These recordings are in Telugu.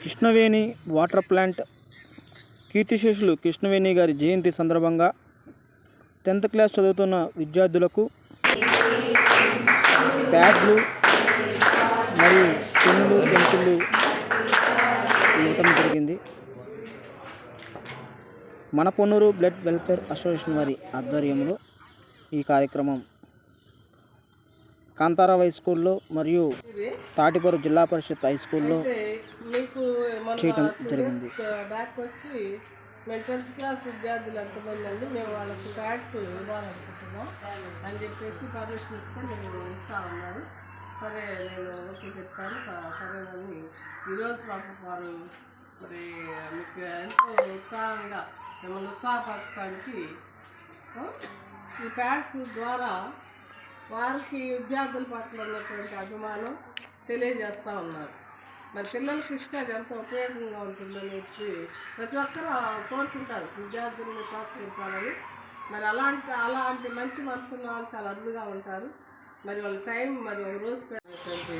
కృష్ణవేణి వాటర్ ప్లాంట్ కీర్తిశేషులు కృష్ణవేణి గారి జయంతి సందర్భంగా టెన్త్ క్లాస్ చదువుతున్న విద్యార్థులకు బ్యాగ్లు మరియు పెన్నులు పెన్సిళ్ళు ఇవ్వటం జరిగింది. మన పొన్నూరు బ్లడ్ వెల్ఫేర్ అసోసియేషన్ వారి ఆధ్వర్యంలో ఈ కార్యక్రమం కాంతారావు హై స్కూల్లో మరియు తాటిపూరు జిల్లా పరిషత్ హై స్కూల్లో చేయటం జరిగింది. బ్యాక్ వచ్చి మేము టెన్త్ క్లాస్ విద్యార్థులు ఎంతమంది అండి మేము వాళ్ళకి ప్యాడ్స్ ఇవ్వాలనుకుంటున్నాం అని చెప్పేసి పర్మిషన్ ఇస్తే మేము ఇస్తా ఉన్నారు సరే నేను ఓకే చెప్పాను స- సరేనని ఈరోజు మాకు వారు మరి మీకు ఎంతో ఉత్సాహంగా మిమ్మల్ని ఉత్సాహపరచడానికి ఈ ప్యాడ్స్ ద్వారా వారికి విద్యార్థుల పట్ల ఉన్నటువంటి అభిమానం తెలియజేస్తూ ఉన్నారు. మరి పిల్లలకి ఇస్తే అది ఎంత ఉపయోగంగా ఉంటుందని వచ్చి ప్రతి ఒక్కరూ కోరుకుంటారు. విద్యార్థులను ప్రోత్సహించాలని. మరి అలాంటి అలాంటి మంచి మనసున్న వాళ్ళు చాలా అరుదుగా ఉంటారు. మరి వాళ్ళ టైం మరి ఒక రోజు పెట్టినటువంటి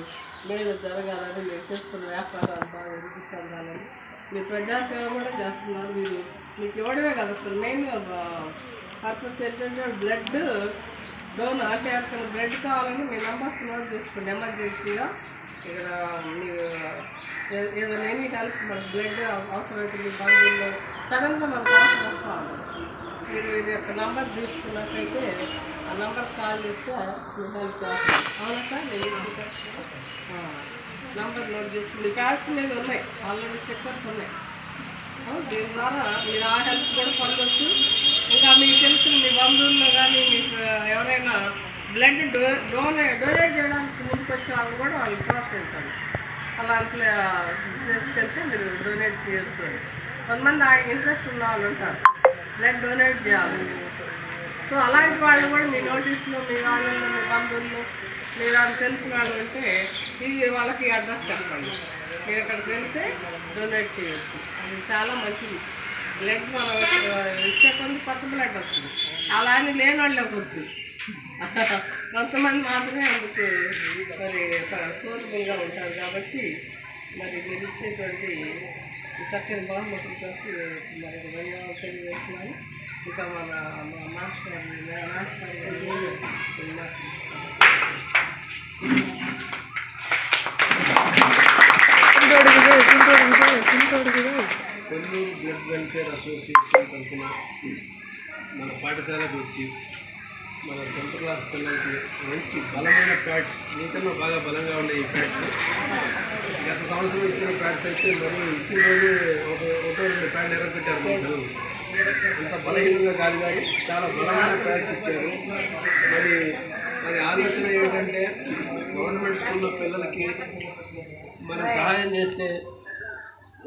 మేలు జరగాలని మీరు చేసుకున్న వ్యాపారాలు బాగా వృద్ధి చెందాలని. మీరు ప్రజాసేవ కూడా చేస్తున్నారు. మీరు మీకు ఇవ్వడమే కదా అసలు మెయిన్ పర్పస్ ఏంటంటే బ్లడ్ డోన్ అంటే ఎవరికైనా బ్లడ్ కావాలని మీ నెంబర్స్ నోట్ చేసుకోండి ఎమర్జెన్సీగా ఇక్కడ మీరు ఏదైనా ఎనీ హెల్ప్ మనకు బ్లడ్ అవసరమైతే మీ బంధువుల్లో సడన్గా మనకు అవసరం వస్తూ ఉంటుంది మీరు ఇది యొక్క నంబర్ తీసుకున్నట్టయితే ఆ నంబర్ కాల్ చేస్తే మీకు హెల్ప్ అవునా సార్? నంబర్ నోట్ చేసుకుని క్యాష్ మీద ఉన్నాయి. ఆల్రెడీ స్టెక్కర్స్ ఉన్నాయి. దీని ద్వారా మీరు ఆ హెల్ప్ కూడా పొందొచ్చు. ఇంకా మీకు తెలిసిన మీ బంధువుల్లో కానీ మీకు ఎవరైనా బ్లడ్ డో డోనే డొనేట్ చేయడానికి ముందుకు వచ్చే వాళ్ళు కూడా వాళ్ళు ప్రోత్సహించాలి అలా ప్లే తీసుకెళ్తే మీరు డొనేట్ చేయొచ్చు కొంతమంది ఆ ఇంట్రెస్ట్ ఉన్న వాళ్ళు ఉంటారు. బ్లడ్ డొనేట్ చేయాలి. సో అలాంటి వాళ్ళు కూడా మీ నోటీస్లో మీ వాళ్ళల్లో మీ బంధువుల్లో మీరు అని తెలిసిన వాళ్ళు ఉంటే ఇది వాళ్ళకి అడ్రస్ చెప్పండి. మీరు అక్కడికి వెళ్తే డొనేట్ చేయొచ్చు. అది చాలా మంచిది. బ్లడ్ మనం ఇచ్చే కొంత కొత్త బ్లడ్ వస్తుంది. అలా అని లేని వాళ్ళకి వస్తుంది కొంతమంది మాత్రమే అందుకు మరి సోర్బుల్గా ఉంటారు కాబట్టి మరి మీరు ఇచ్చేటువంటి చక్కని బహుమతుల కోసం మరి ధన్యవాదాలు తెలియజేస్తున్నాను. ఇంకా మన మాస్టర్ మాస్టర్ మాస్టర్ గారు కొల్లూరు బ్లడ్ వెల్ఫేర్ అసోసియేషన్ తరఫున మన పాఠశాలకు వచ్చి మన టెన్త్ క్లాస్ పిల్లలకి మంచి బలమైన ప్యాడ్స్ మీకన్నా బాగా బలంగా ఉన్నాయి ఈ ప్యాడ్స్. గత సంవత్సరం ఇచ్చిన ప్యాడ్స్ అయితే మనం ఇచ్చిన రోజు ఒక ఒకటో రెండు ప్యాడ్ ఎర్రపెట్టారు మన పిల్లలు. అంత బలహీనంగా కాదు కానీ చాలా బలమైన ప్యాడ్స్ ఇచ్చారు. మరి మరి ఆలోచన ఏమిటంటే గవర్నమెంట్ స్కూల్లో పిల్లలకి మనం సహాయం చేస్తే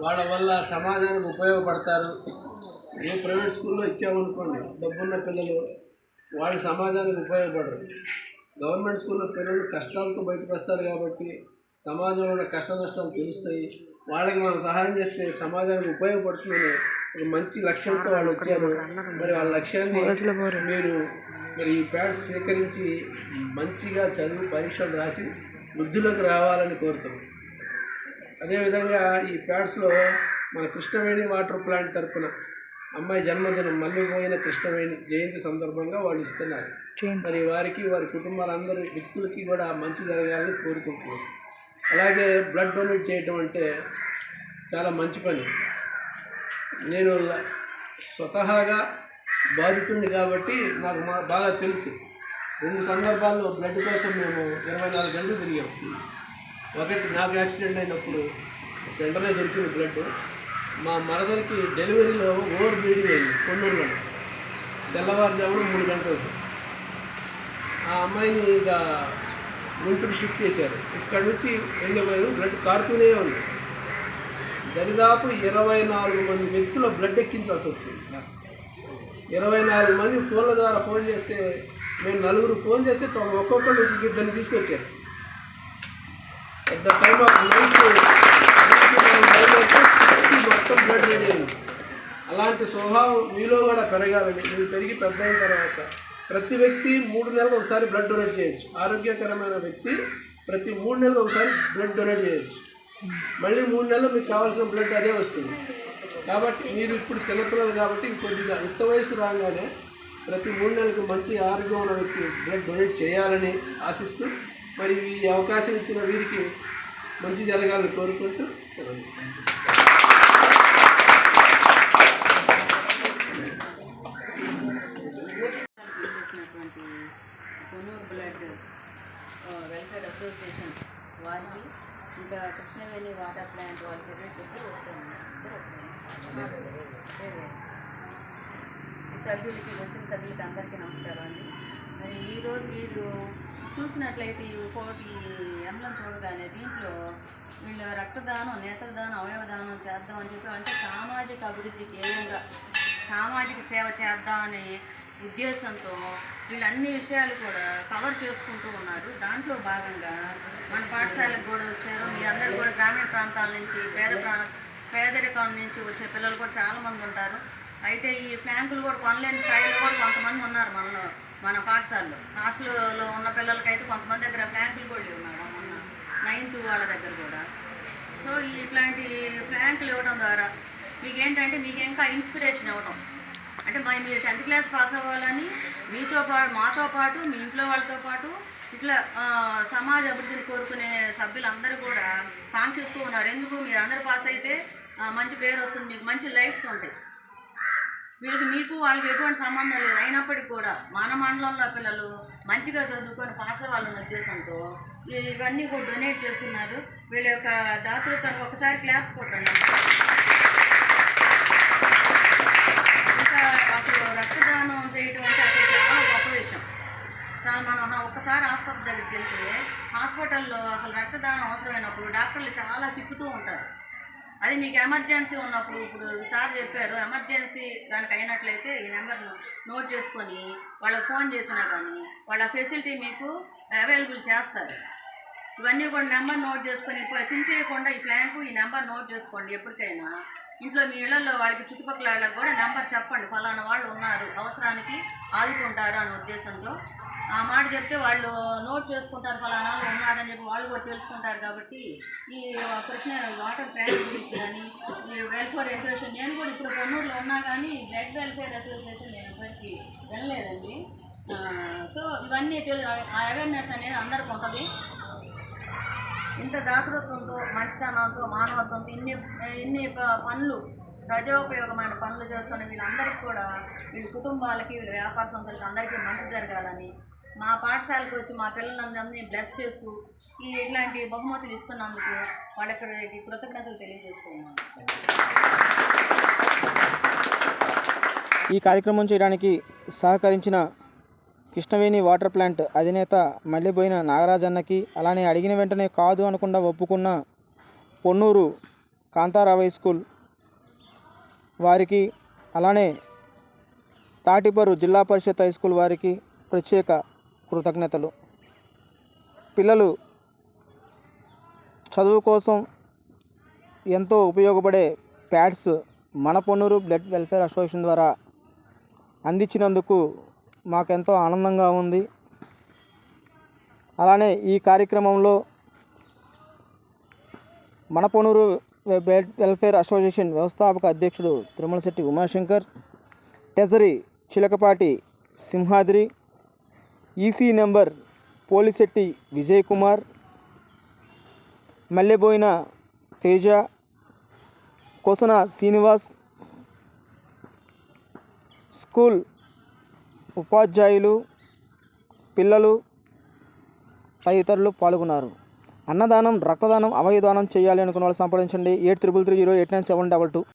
వాళ్ళ వల్ల సమాజానికి ఉపయోగపడతారు. ఏ ప్రైవేట్ స్కూల్లో ఇచ్చామనుకోండి డబ్బున్న పిల్లలు వాళ్ళు సమాజానికి ఉపయోగపడరు. గవర్నమెంట్ స్కూల్లో పిల్లలు కష్టాలతో బయటకు వస్తారు కాబట్టి సమాజంలో ఉన్న కష్ట నష్టాలు తెలుస్తాయి. వాళ్ళకి మనం సహాయం చేస్తే సమాజానికి ఉపయోగపడుతుందని ఒక మంచి లక్ష్యంతో వాళ్ళు వచ్చారు. మరి వాళ్ళ లక్ష్యాన్ని మీరు మరి ఈ ప్యాడ్స్ స్వీకరించి మంచిగా చదివి పరీక్షలు రాసి వృద్ధిలోకి రావాలని కోరుతున్నాం. అదేవిధంగా ఈ ప్యాడ్స్లో మన కృష్ణవేణి వాటర్ ప్లాంట్ తరపున అమ్మాయి జన్మదినం మళ్ళీ పోయిన కృష్ణవేణి జయంతి సందర్భంగా వాళ్ళు ఇస్తున్నారు. మరి వారికి వారి కుటుంబాలందరి వ్యక్తులకి కూడా మంచి జరగాలని కోరుకుంటున్నాం. అలాగే బ్లడ్ డొనేట్ చేయటం అంటే చాలా మంచి పని. నేను స్వతహాగా బాధితుడిని కాబట్టి నాకు బాగా తెలుసు. రెండు సందర్భాల్లో బ్లడ్ కోసం మేము ఇరవై నాలుగు గంటలు తిరిగాం. ఒకటి నాకు యాక్సిడెంట్ అయినప్పుడు వెంటనే దొరికింది బ్లడ్ మా మరదలకి డెలివరీలో ఓవర్ బ్లీడింగ్ అయింది కొన్నూరులో తెల్లవారుజామున మూడు గంటలకు ఆ అమ్మాయిని ఇక గుంటూరు షిఫ్ట్ చేశారు. ఇక్కడ నుంచి వెళ్ళిపోయారు బ్లడ్ కారుతూనే ఉంది. దరిదాపు ఇరవై నాలుగు మంది వ్యక్తుల బ్లడ్ ఎక్కించాల్సి వచ్చింది. ఇరవై నాలుగు మంది ఫోన్ల ద్వారా ఫోన్ చేస్తే మేము నలుగురు ఫోన్ చేస్తే ఒక్కొక్కరు ఇద్దరిని తీసుకొచ్చారు. At the time of night sixty మొత్తం బ్లడ్ రెడీ అయింది అలాంటి స్వభావం మీలో కూడా పెరగాలని మీరు పెరిగి పెద్ద అయిన తర్వాత ప్రతి వ్యక్తి మూడు నెలలు ఒకసారి బ్లడ్ డొనేట్ చేయొచ్చు. ఆరోగ్యకరమైన వ్యక్తి ప్రతి మూడు నెలలు ఒకసారి బ్లడ్ డొనేట్ చేయొచ్చు. మళ్ళీ మూడు నెలలు మీకు కావాల్సిన బ్లడ్ అదే వస్తుంది. కాబట్టి మీరు ఇప్పుడు చిన్నపిల్లలు కాబట్టి కొద్దిగా యుక్త వయసు రాగానే ప్రతి మూడు నెలలకు మంచి ఆరోగ్యం ఉన్న వ్యక్తి బ్లడ్ డొనేట్ చేయాలని ఆశిస్తూ మరి ఈ అవకాశం ఇచ్చిన వీరికి మంచి జరగాలని కోరుకుంటూ సెలవు కొన్నూరు బ్లడ్ వెల్ఫేర్ అసోసియేషన్ వారికి ఇంకా కృష్ణవేణి వాటర్ ప్లాంట్ వాళ్ళకి. ఈ సభ్యులకి వచ్చిన సభ్యులకి అందరికీ నమస్కారం అండి మరి ఈరోజు వీళ్ళు చూసినట్లయితే ఈ కోటి ఎంలం చూడగానే దీంట్లో వీళ్ళు రక్తదానం నేత్రదానం అవయవదానం చేద్దాం అని చెప్పి అంటే సామాజిక అభివృద్ధికి ఏ విధంగా సామాజిక సేవ చేద్దామనే ఉద్దేశంతో వీళ్ళన్ని విషయాలు కూడా కవర్ చేసుకుంటూ ఉన్నారు. దాంట్లో భాగంగా మన పాఠశాలకు కూడా వచ్చారు. మీ అందరూ కూడా గ్రామీణ ప్రాంతాల నుంచి పేద ప్రా పేదరికం నుంచి వచ్చే పిల్లలు కూడా చాలామంది ఉంటారు. అయితే ఈ ఫ్లాంకులు కూడా కొనలేని స్థాయిలో కూడా కొంతమంది ఉన్నారు మనలో. మన పాఠశాలలో. హాస్టల్లో ఉన్న పిల్లలకైతే కొంతమంది దగ్గర ఫ్లాంకులు కూడా లేవు మేడం మొన్న నైన్త్ వాళ్ళ దగ్గర కూడా. సో ఇట్లాంటి ఫ్లాంకులు ఇవ్వడం ద్వారా మీకేంటంటే మీకు ఇంకా ఇన్స్పిరేషన్ ఇవ్వడం అంటే మరి మీరు టెన్త్ క్లాస్ పాస్ అవ్వాలని మీతో పాటు మాతో పాటు మీ ఇంట్లో వాళ్ళతో పాటు ఇట్లా సమాజ అభివృద్ధిని కోరుకునే సభ్యులందరూ కూడా కాంక్షిస్తూ ఉన్నారు. ఎందుకు? మీరు అందరు పాస్ అయితే మంచి పేరు వస్తుంది మీకు మంచి లైఫ్స్ ఉంటాయి. వీళ్ళకి మీకు వాళ్ళకి ఎటువంటి సంబంధం లేదు. అయినప్పటికీ కూడా మన మండలంలో పిల్లలు మంచిగా చదువుకొని పాస్ అవ్వాలన్న ఉద్దేశంతో ఇవన్నీ కూడా డొనేట్ చేస్తున్నారు. వీళ్ళ యొక్క దాతృత్వానికి ఒకసారి క్లాప్స్ కొట్టండి. ఇంకా అసలు రక్తదానం చేయటం అంటే అసలు చాలా గొప్ప విషయం. చాలా మనం ఒకసారి హాస్పిటల్ దగ్గరికి వెళ్తే హాస్పిటల్లో అసలు రక్తదానం అవసరమైనప్పుడు డాక్టర్లు చాలా తిప్పుతూ ఉంటారు. అది మీకు ఎమర్జెన్సీ ఉన్నప్పుడు ఇప్పుడు సార్ చెప్పారు ఎమర్జెన్సీ దానికి అయినట్లయితే ఈ నెంబర్ను నోట్ చేసుకొని వాళ్ళకి ఫోన్ చేసినా కానీ వాళ్ళ ఫెసిలిటీ మీకు అవైలబుల్ చేస్తారు. ఇవన్నీ కూడా నెంబర్ నోట్ చేసుకొని ఇప్పుడు చించేయకుండా ఈ ప్లాన్కు ఈ నెంబర్ నోట్ చేసుకోండి ఎప్పటికైనా. ఇంట్లో మీ ఇళ్ళలో వాళ్ళకి చుట్టుపక్కల వాళ్ళకి కూడా నెంబర్ చెప్పండి. ఫలానా వాళ్ళు ఉన్నారు అవసరానికి ఆదుకుంటారు అనే ఉద్దేశంతో ఆ మాట చెప్తే వాళ్ళు నోట్ చేసుకుంటారు ఫలానా ఉన్నారని చెప్పి వాళ్ళు కూడా తెలుసుకుంటారు కాబట్టి ఈ కృష్ణ వాటర్ ట్యాంక్ గురించి కానీ ఈ వెల్ఫేర్ అసోసియేషన్ నేను కూడా ఇప్పుడు కొన్నూరులో ఉన్నా కానీ బ్లడ్ వెల్ఫేర్ అసోసియేషన్ నేను ఇప్పటికీ వెళ్ళలేదండి సో ఇవన్నీ తెలు అవేర్నెస్ అనేది అందరికి ఉంటుంది. ఇంత దాతృత్వంతో మంచితనంతో మానవత్వంతో ఇన్ని ఇన్ని పనులు ప్రజోపయోగమైన పనులు చేస్తున్న వీళ్ళందరికీ కూడా వీళ్ళ కుటుంబాలకి వీళ్ళ వ్యాపార సంస్థలకి అందరికీ మంచి జరగాలని మా పాఠశాలకు వచ్చి మా పిల్లలందరినీ బ్లెస్ చేస్తూ ఈ ఇట్లాంటి బహుమతులు ఇస్తున్నందుకు వాళ్ళకి కృతజ్ఞతలు తెలియజేస్తున్నాను. ఈ కార్యక్రమం చేయడానికి సహకరించిన కృష్ణవేణి వాటర్ ప్లాంట్ అధినేత మల్లెబోయిన నాగరాజన్నకి అలానే అడిగిన వెంటనే కాదు అనకుండా ఒప్పుకున్న పొన్నూరు కాంతారావు హై స్కూల్ వారికి అలానే తాటిపరు జిల్లా పరిషత్ హై స్కూల్ వారికి ప్రత్యేక కృతజ్ఞతలు. పిల్లలు చదువు కోసం ఎంతో ఉపయోగపడే ప్యాడ్స్ మన పొన్నూరు బ్లడ్ వెల్ఫేర్ అసోసియేషన్ ద్వారా అందించినందుకు మాకెంతో ఆనందంగా ఉంది. అలానే ఈ కార్యక్రమంలో మన పొన్నూరు బ్లడ్ వెల్ఫేర్ అసోసియేషన్ వ్యవస్థాపక అధ్యక్షుడు Tirumalasetti Umashankar treasury Chilakapati Simhadri EC number Polisetti Vijay Kumar Malleboina Teja Kosana Srinivas school ఉపాధ్యాయులు పిల్లలు తదితరులు పాల్గొన్నారు. అన్నదానం రక్తదానం అవయదానం చేయాలి అనుకున్న వాళ్ళు సంప్రదించండి. Eight triple three zero eight nine seven double two.